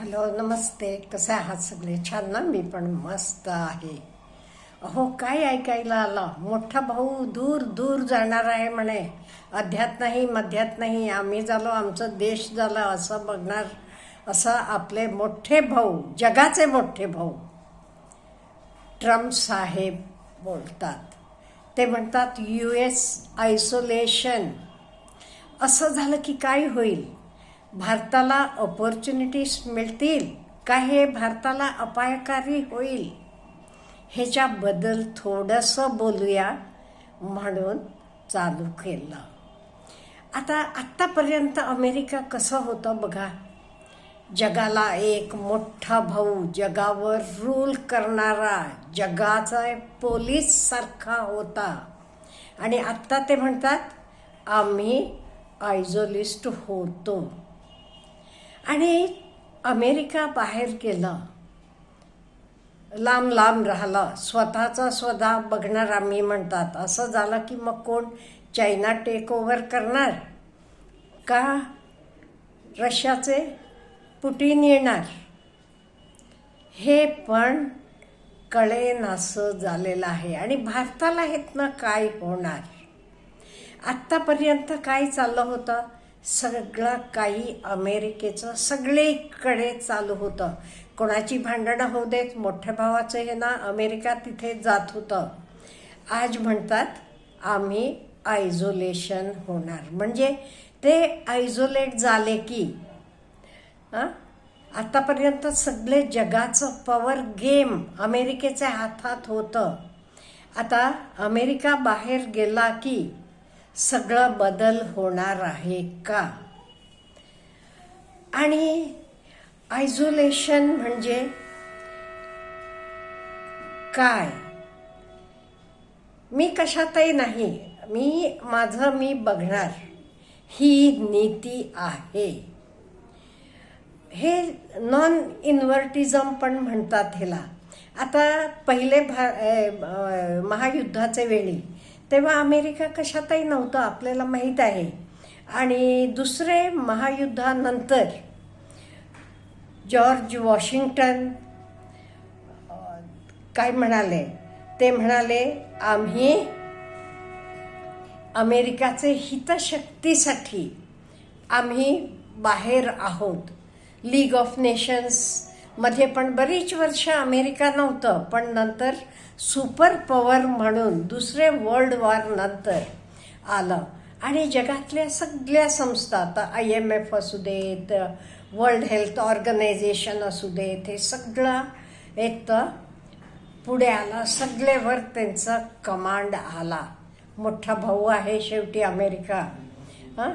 Hello नमस्ते. कसे आहात सगळे? छान ना? मी पण मस्त आहे. अहो काय ऐकायला आलं? मोठा भाऊ दूर दूर जाणार आहे म्हणे. अध्यात नाही मध्यात नाही. आम्ही झालो आमचं देश झालं असं बघणार असं आपले मोठे भाऊ जगाचे मोठे भाऊ. ट्रम्प साहेब बोलतात. ते म्हणतात यू एस आयसोलेशन. असं झालं की काय होईल? भारताला ऑपॉर्च्युनिटीज मिळतील का हे भारताला अपायकारी होईल? ह्याच्याबद्दल थोडंसं बोलूया म्हणून चालू केलं. आता आत्तापर्यंत अमेरिका कसं होतं बघा? जगाला एक मोठा भाऊ जगावर रूल करणारा जगाचा पोलीस सारखा होता. आणि आत्ता ते म्हणतात आम्ही आयझोलिस्ट होतो. आणि अमेरिका बाहेर गेलं लांब लांब राहिलं स्वतःचा स्वतः बघणार आम्ही म्हणतात असं झालं की मग कोण चायना टेक ओव्हर करणार? का रशियाचे पुटीन येणार? हे पण कळेनासं झालेलं आहे. आणि भारताला हेतनं काय होणार? आत्तापर्यंत काय चाललं होतं? सगळं काही अमेरिकेचं सगळीकडे चालू होतं. कोणाची भांडणं होऊ देत मोठ्या भावाचं हे ना अमेरिका तिथे जात होतं. आज म्हणतात आम्ही आयझोलेशन होणार. म्हणजे ते आयझोलेट झाले की हां आतापर्यंत सगळे जगाचं पॉवर गेम अमेरिकेच्या हातात होतं. आता अमेरिका बाहेर गेला की सगळा बदल होणार आहे का? आणि आयझोलेशन म्हणजे काय? मी कशातही नाही. मी माझं मी बघणार. ही नीती आहे. हे नॉन इन्व्हर्टिझम पण म्हणतात ह्याला. आता पहिले भा महायुद्धाचे वेळी तेव्हा अमेरिका कशातही नव्हतं आपल्याला माहीत आहे. आणि दुसरे महायुद्धानंतर जॉर्ज वॉशिंग्टन काय म्हणाले? ते म्हणाले आम्ही अमेरिकाचे हितशक्तीसाठी आम्ही बाहेर आहोत. लीग ऑफ नेशन्स मध्ये पण बरीच वर्ष अमेरिका नव्हतं पण नंतर सुपर पॉवर म्हणून दुसरे वर्ल्ड वॉर नंतर आलं. आणि जगातल्या सगळ्या संस्था आता आय एम एफ असू देत वर्ल्ड हेल्थ ऑर्गनायझेशन असू देत हे सगळं एक पुढे आला सगळेवर त्यांचा कमांड आला. मोठा भाऊ आहे शेवटी अमेरिका. हां?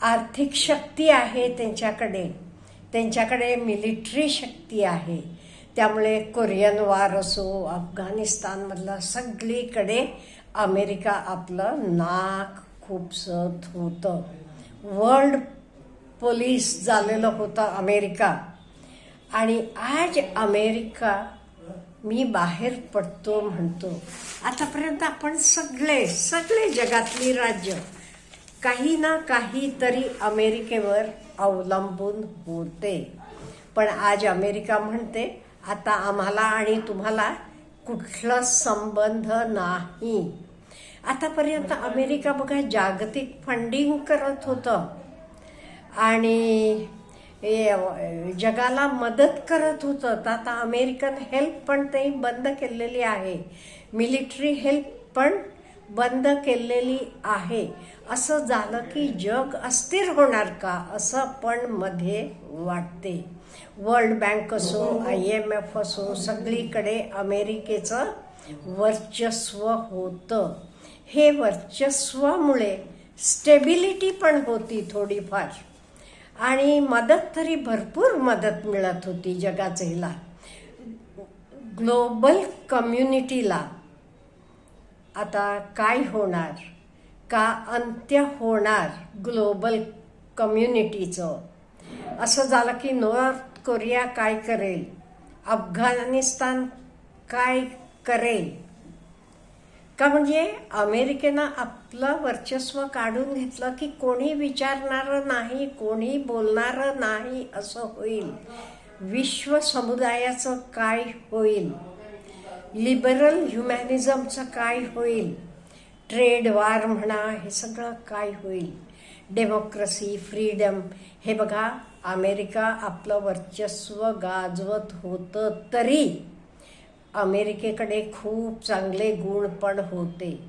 आर्थिक शक्ती आहे त्यांच्याकडे. त्यांच्याकडे मिलिटरी शक्ती आहे. त्यामुळे कोरियन वार असो अफगाणिस्तानमधलं सगळीकडे अमेरिका आपलं नाक खूपसत होतं. वर्ल्ड पोलीस झालेलं होतं अमेरिका. आणि आज अमेरिका मी बाहेर पडतो म्हणतो. आतापर्यंत आपण सगळे सगळे जगातली राज्य काही ना काहीतरी अमेरिकेवर अवलंबून होते. पण आज अमेरिका म्हणते आता आम्हाला आणि तुम्हाला कुठला संबंध नाही. आतापर्यंत अमेरिका बघा जागतिक फंडिंग करत होतं. आणि जगाला मदत करत होतं. तर आता अमेरिकन हेल्प पण ते बंद केलेली आहे. मिलिटरी हेल्प पण बंद केलेली आहे. असं झालं की जग अस्थिर होणार का असं पण मध्ये वाटते. वर्ल्ड बँक असो आय एम एफ असो सगळीकडे अमेरिकेचं वर्चस्व होतं. हे वर्चस्वामुळे स्टेबिलिटी पण होती थोडीफार. आणि मदत तरी भरपूर मदत मिळत होती जगाचेला. ग्लोबल कम्युनिटीला. आता काय होणार? का अंत्य होणार ग्लोबल कम्युनिटीचं? असं झालं की नॉर्थ कोरिया काय करेल? अफगाणिस्तान काय करेल? का म्हणजे अमेरिकेनं आपलं वर्चस्व काढून घेतलं की कोणी विचारणारं नाही कोणी बोलणारं नाही असं होईल? विश्व समुदायाचं काय होईल? लिबरल ह्युमॅनिझमचं काय होईल? ट्रेड वार म्हणा हे सगळं काय होईल? डेमोक्रेसी फ्रीडम हे बघा अमेरिका आपलं वर्चस्व गाजवत होतं तरी अमेरिकेकडे खूप चांगले गुण पण होते.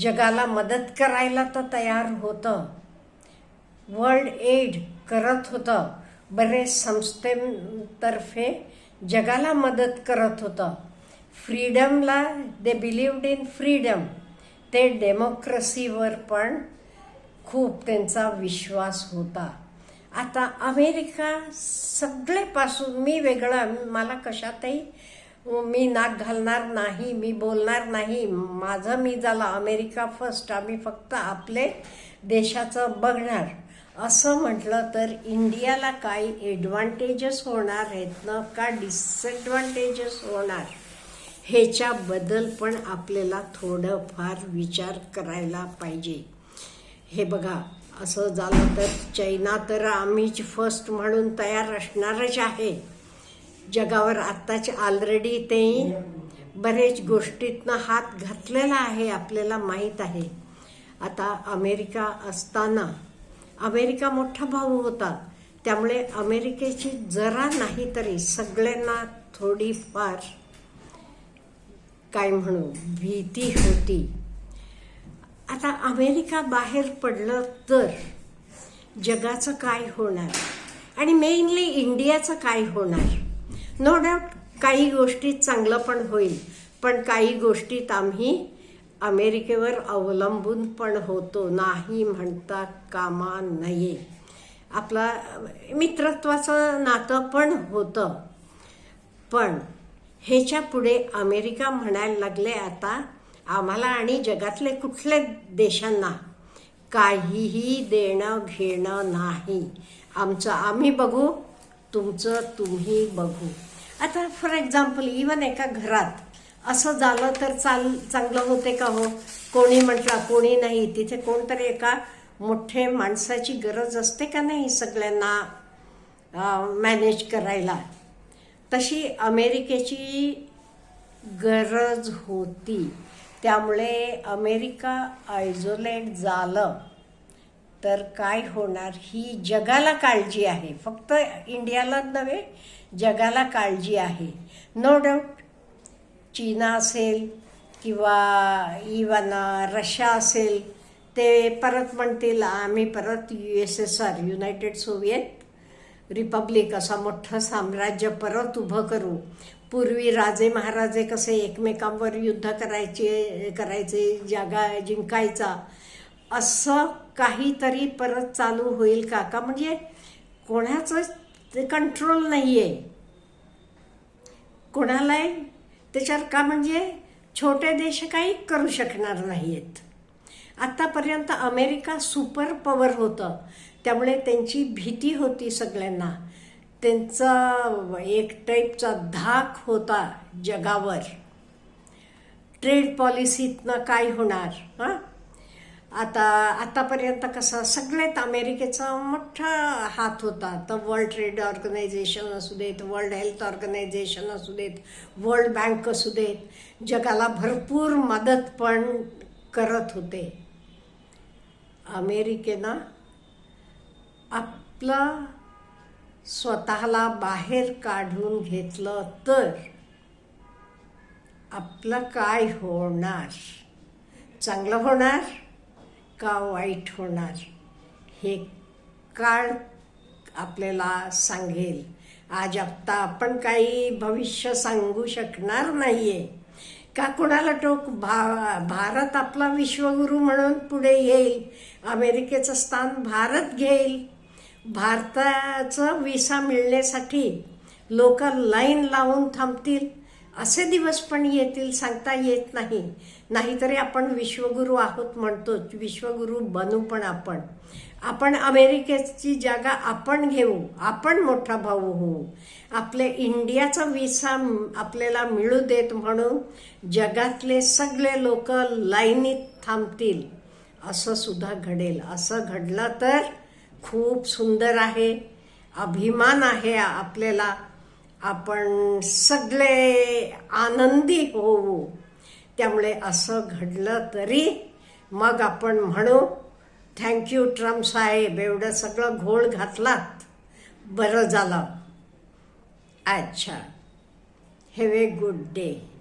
जगाला मदत करायला तर तयार होतं. वर्ल्ड एड करत होतं. बरेच संस्थेतर्फे जगाला मदत करत होतं. फ्रीडमला दे बिलिव्ड इन फ्रीडम ते डेमोक्रेसीवर पण खूप त्यांचा विश्वास होता. आता अमेरिका सगळेपासून मी वेगळा मला कशातही मी नाक घालणार नाही मी बोलणार नाही. माझं मी झालं अमेरिका फर्स्ट आम्ही फक्त आपले देशाचं बघणार. असं म्हटलं तर इंडियाला काही ॲडव्हान्टेजेस होणार आहेत ना? का डिसएडव्हान्टेजेस होणार? ह्याच्याबद्दल पण आपल्याला थोडंफार विचार करायला पाहिजे. हे बघा असं झालं तर चैना तर आम्हीच फर्स्ट म्हणून तयार असणारच आहे. जगावर आत्ताच ऑलरेडी ते बरेच गोष्टीतनं हात घातलेला आहे आपल्याला माहीत आहे. आता अमेरिका असताना अमेरिका मोठा भाऊ होता. त्यामुळे अमेरिकेची जरा नाही तरी सगळ्यांना थोडीफार काय म्हणू? भीती होती. आता अमेरिका बाहेर पडलं तर जगाचं काय होणार? आणि मेनली इंडियाचं काय होणार? नो डाऊट काही गोष्टीत चांगलं पण होईल पण काही गोष्टीत आम्ही अमेरिकेवर अवलंबून पण होतो. नाही म्हणता कामा नये. आपला मित्रत्वाचं नातं पण होतं. पण ह्याच्या पुढे अमेरिका म्हणायला लागले आता आम्हाला आणि जगातले कुठले देशांना काहीही देणं घेणं नाही. आमचं आम्ही बघू तुमचं तुम्ही बघू. आता फॉर एक्झाम्पल इवन एका घरात असं झालं तर चाल चांगलं होते का हो? कोणी म्हटलं कोणी नाही. तिथे कोणतरी एका मोठे माणसाची गरज असते का नाही सगळ्यांना मॅनेज करायला? तशी अमेरिकेची गरज होती. त्यामुळे अमेरिका आयझोलेट झालं. तर काय होणार? ही जगाला काळजी आहे. फक्त इंडियालाच नव्हे जगाला काळजी आहे. नो डाऊट चीना असेल किंवा इवन रशिया असेल ते परत म्हणतील आम्ही परत U S S R united Soviet republic असं मोठं साम्राज्य परत उभं करू. पूर्वी राजे महाराजे कसे एकमेकांवर युद्ध करायचे करायचे जागा जिंकायचा असं काहीतरी परत चालू होईल का का म्हणजे कोणाचं कंट्रोल नाही आहे कोणालाही त्याच्यावर का म्हणजे छोटे देश काही करू शकणार नाही आहेत आत्तापर्यंत अमेरिका सुपर पॉवर होतं. त्यामुळे त्यांची भीती होती सगळ्यांना. त्यांचा एक टाईपचा धाक होता जगावर. ट्रेड पॉलिसीतनं काय होणार हां? आता आतापर्यंत कसं सगळ्यात अमेरिकेचा मोठा हात होता. तर वर्ल्ड ट्रेड ऑर्गनायझेशन असू देत वर्ल्ड हेल्थ ऑर्गनायझेशन असू देत वर्ल्ड बँक असू देत जगाला भरपूर मदत पण करत होते. अमेरिकेनं आपलं स्वतःला बाहेर काढून घेतलं तर आपलं काय होणार? चांगलं होणार का वाईट होणार? हे काळ आपल्याला सांगेल. आज आत्ता आपण काही भविष्य सांगू शकणार नाही आहे का कुणाला टोक? भा भारत आपला विश्वगुरू म्हणून पुढे येईल. अमेरिकेचं स्थान भारत घेईल. भारताचं विसा मिळण्यासाठी लोक लाईन लावून थांबतील असे दिवस पण येतील सांगता येत नाही. नाहीतरी आपण विश्वगुरू आहोत म्हणतो विश्वगुरू बनू पण आपण. आपण अमेरिकेची जागा आपण घेऊ आपण मोठा भाऊ होऊ. आपले इंडियाचा विसा आपल्याला मिळू देत म्हणून जगातले सगळे लोक लाईनीत थांबतील. असं सुद्धा घडेल. असं घडलं तर खूप सुंदर आहे. अभिमान आहे आपल्याला. आपण सगळे आनंदी होऊ. त्यामुळे असं घडलं तरी मग आपण म्हणू थँक्यू ट्रम्प साहेब. एवढं सगळं घोळ घातलात. बरं झालं. अच्छा. Have a good day